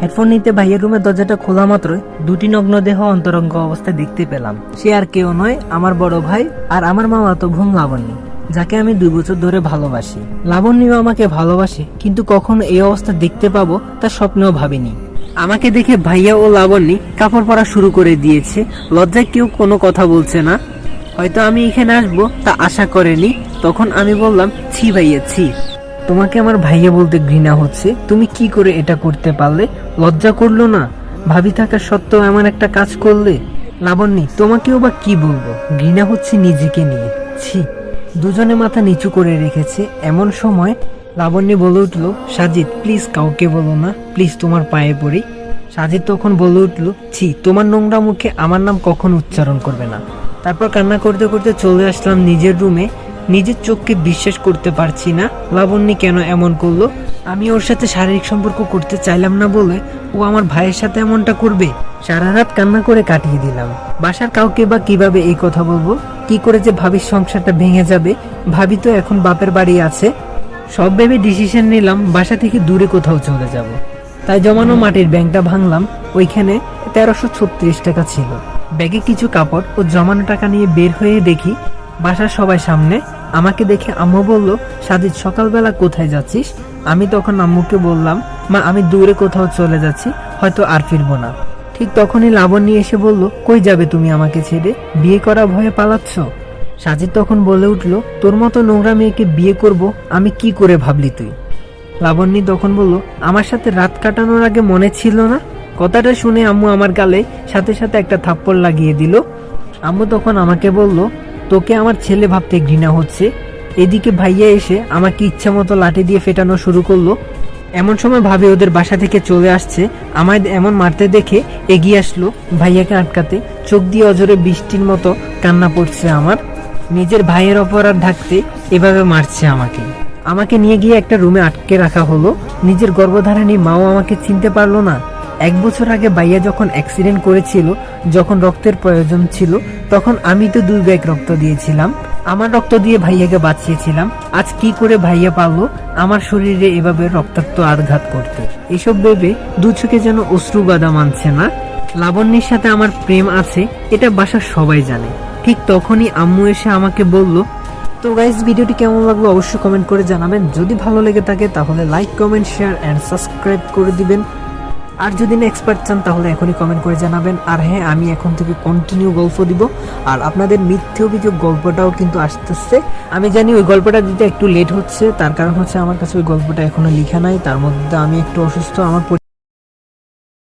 Headphone নিতে ভাইয়ের রুমের দরজাটা খোলা মাত্রই দুটি নগ্ন দেহ অন্তরঙ্গ অবস্থায় দেখতে পেলাম। সে আর কেউ নয়, আমার বড় ভাই আর আমার মামা তো ভুম লাবণ্য, যাকে আমি দুই বছর ধরে ভালোবাসি। লাবণ্যও আমাকে ভালোবাসে, কিন্তু কখনো এই অবস্থা দেখতে পাবো তা স্বপ্নেও ভাবিনি। আমাকে দেখে ভাইয়া ও লাবণ্যী কাপড় পরা শুরু করে দিয়েছে, লজ্জায় কেউ কোনো কথা বলছে না। হয়তো আমি এখানে আসব তা আশা করেনি, তখন আমি বললাম, ছি ভাইয়া, ছি। তোমাকে আমার ভাইয়া বলতে ঘৃণা হচ্ছে। তুমি কি করে এটা করতে পারলে? লজ্জা করল না? ভাবি থাকা সত্ত্বেও এমন একটা কাজ করলে? লাবণ্যী, তোমাকেও বা কি বলব? ঘৃণা হচ্ছে নিজেকে নিয়ে। ছি, দুজনে মাথা নিচু করে রেখেছে। এমন সময় লাবণ্যী বলে উঠল, সাজিদ প্লিজ কাউকে বলো না। প্লিজ তোমার পায়ে পড়ি। সাজিদ তখন বলে উঠল, ছি, তোমার নোংরা মুখে আমার নাম কখন উচ্চারণ করবে না? তারপর কান্না করতে করতে চলে আসলাম নিজের রুমে নিজের চোখকে বিশ্বাস করতে পারছি না। লাবণ্যী কেন এমন করল? আমি ওর সাথে শারীরিক সম্পর্ক করতে চাইলাম না বলে ও আমার ভাইয়ের সাথে এমনটা করবে। সারা রাত কান্না করে কাটিয়ে দিলাম। বাসার কাউকে বা কীভাবে এই কথা বলব? কি করে যে ভাবির সংসারটা ভেঙে যাবে? ভাবি তো এখন বাপের বাড়ি আছে। সব ভেবে ডিসিশন নিলাম, বাসা থেকে দূরে কোথাও চলে যাব। তাই জমানো মাটির ব্যাংকটা ভাঙলাম। ওইখানে তেরোশো ছত্রিশ টাকা ছিল। ব্যাগে কিছু কাপড় ও জমানো টাকা নিয়ে বের হয়ে দেখি বাসার সবাই সামনে আমাকে দেখে আম্মু বলল, সাজিদ, সকালবেলা কোথায় যাচ্ছিস? আমি তখন আম্মুকে বললাম, মা, আমি দূরে কোথাও চলে যাচ্ছি, হয়তো আর ফিরবো না। ঠিক তখনই লাবণ্য এসে বলল, কই যাবে তুমি আমাকে ছেড়ে? বিয়ে করা ভয়ে পালাচ্ছ? সাজিদ তখন বলে উঠল, তোর মতো নোংরা মেয়েকে বিয়ে করব আমি কি করে ভাবলি তুই? লাবণ্যী তখন বলল, আমার সাথে রাত কাটানোর আগে মনে ছিল না? কথাটা শুনে আম্মু আমার গালে সাথে সাথে একটা থাপ্পড় লাগিয়ে দিল। আম্মু তখন আমাকে বলল তোকে আমার ছেলে ভাবতে ঘৃণা হচ্ছে। এদিকে ভাইয়া এসে আমাকে ইচ্ছা মতো লাঠি দিয়ে ফেটানো শুরু করল। এমন সময় ভাবে ওদের বাসা থেকে চলে আসছে। আমায় এমন মারতে দেখে এগিয়ে আসলো ভাইয়াকে আটকাতে। চোখ দিয়ে অজরে বৃষ্টির মতো কান্না পড়ছে আমার। নিজের ভাইয়ের অপরাধ ঢাকতে এভাবে মারছে আমাকে। আমাকে নিয়ে গিয়ে একটা রুমে আটকে রাখা হলো। নিজের গর্ভধারণী মাও আমাকে চিনতে পারল না। এক বছর আগে ভাইয়া যখন অ্যাক্সিডেন্ট করেছিল, যখন রক্তের প্রয়োজন ছিল, তখন আমি তো দুই ব্যাগ রক্ত দিয়েছিলাম। আমার রক্ত দিয়ে ভাইয়াকে বাঁচিয়েছিলাম। আজ কি করে ভাইয়া পারল? আমার শরীরে এভাবে রক্তাক্ত আঘাত করতে। এসব ভেবে দু চোখে যেন অশ্রু বাদা মানছে না। লাবণ্যের সাথে আমার প্রেম আছে, এটা বাসার সবাই জানে। ঠিক তখনই আম্মু এসে আমাকে বলল, তো গাইজ ভিডিওটি কেমন লাগল অবশ্যই কমেন্ট করে জানাবেন। যদি ভালো লেগে থাকে তাহলে like comment share and subscribe করে দিবেন। আর যদি না এক্সপার্ট চান, তাহলে এখনই কমেন্ট করে জানাবেন। আর হ্যাঁ আমি এখন থেকে কন্টিনিউ গল্প দিব। আর আপনাদের মিথ্যে অভিযোগ গল্পটাও কিন্তু আসতেছে। আমি জানি ওই গল্পটা দিতে একটু লেট হচ্ছে। তার কারণ হচ্ছে আমার কাছে ওই গল্পটা এখনও লেখা নাই। তার মধ্যে আমি একটু অসুস্থ, আমার